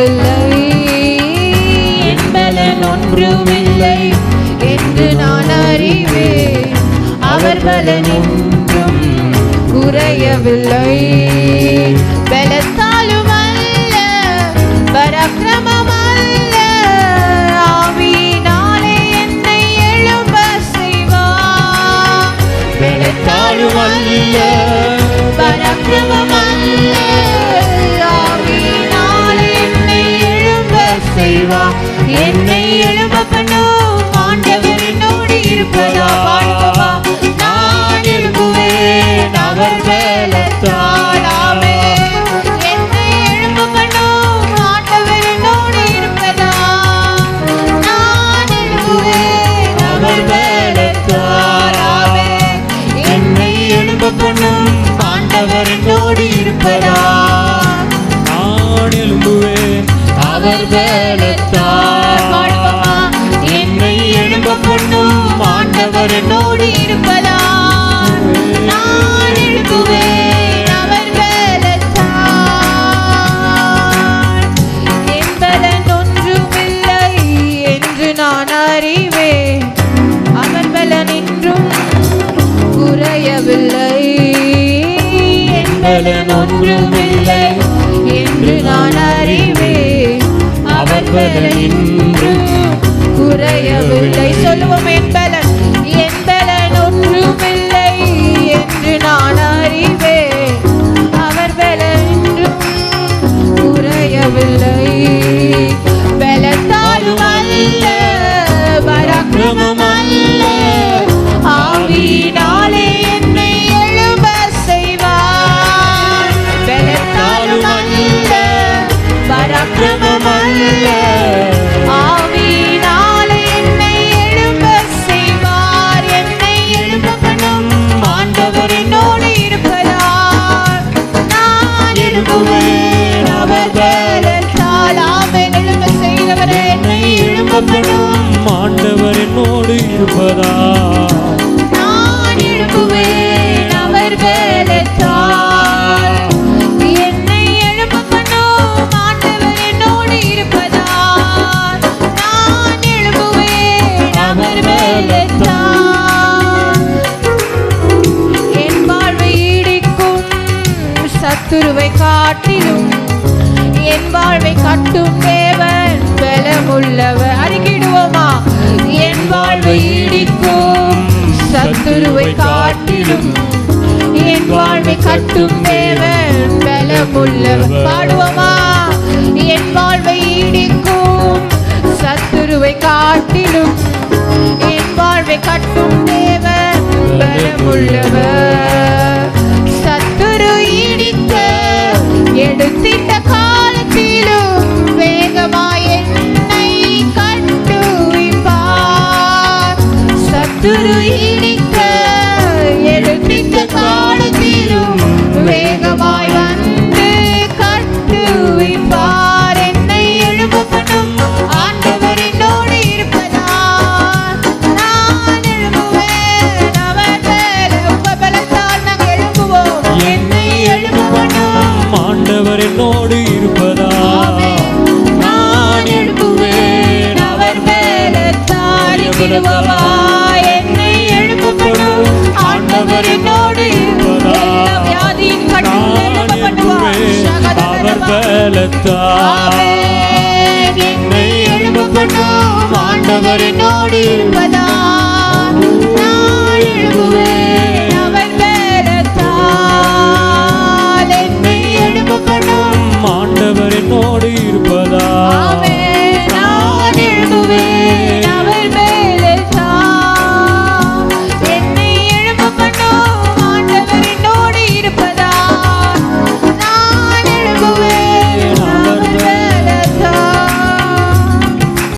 குறையவில்லை என் பலன் ஒன்றுமில்லை என்று நான் அறிவேன். அவர் பலன் ஒன்றும் குறையவில்லை. பலத்தாலும் அல்ல பராக்கிரமம் அல்ல ஆவியினாலே என்னை எழும்ப செய்வார் பலத்தாலும் அல்ல பராக்கிரமம் அல்ல என்னை எழும்ப பண்ணும் ஆண்டவர் என்னோடு இருப்பதா? நான் எழும்புவேன் அவர் என்னை எழும்ப பண்ணும் ஆண்டவர் என்னோடு இருப்பதா? நான் எழும்புவேன் அவர் என்னை எழும்ப பண்ணும் ஆண்டவர் என்னோடு இருப்பதா? பலன் ஒன்றுமில்லை என்று நான் அறிவேன். அவர் பலன் இன்றும் குறையவில்லை. சொல்லுவோம் என் பலன் எழும்ப ஆண்டவர் என்னோடு இருப்பதா? நான் எழும்புவேன் அவர் பலத்தால் என்னை ஆண்டவர் என்னோடு நான் அவர் பலத்தால் என் வாழ்வை சத்துருவை காட்டிலும் என் வாழ்வை கட்டும் சத்துருவை காட்டிலும் என் வாழ்வை கட்டும் தேவன் பலமுள்ளவர். பாடுவோமா? என் வாழ்வை இடிக்கும் சத்துருவை காட்டிலும் என் வாழ்வை கட்டும் தேவன் பலமுள்ளவர். சத்துரு இடித்த எடுத்திட்ட காலத்திலும் வேகமாய் என்னை கட்டுவிப்பார் சத்துரு இடி எழுப்புவதா என்னை எழுப்பப்படும் ஆண்டவர் என்னோடு இருப்பதால் வியாதியின் கட்டுவார் அவர் பலத்தால் என்னை எழுப்பப்படும் ஆண்டவர் என்னோடு நான் எழுப்புவேன்.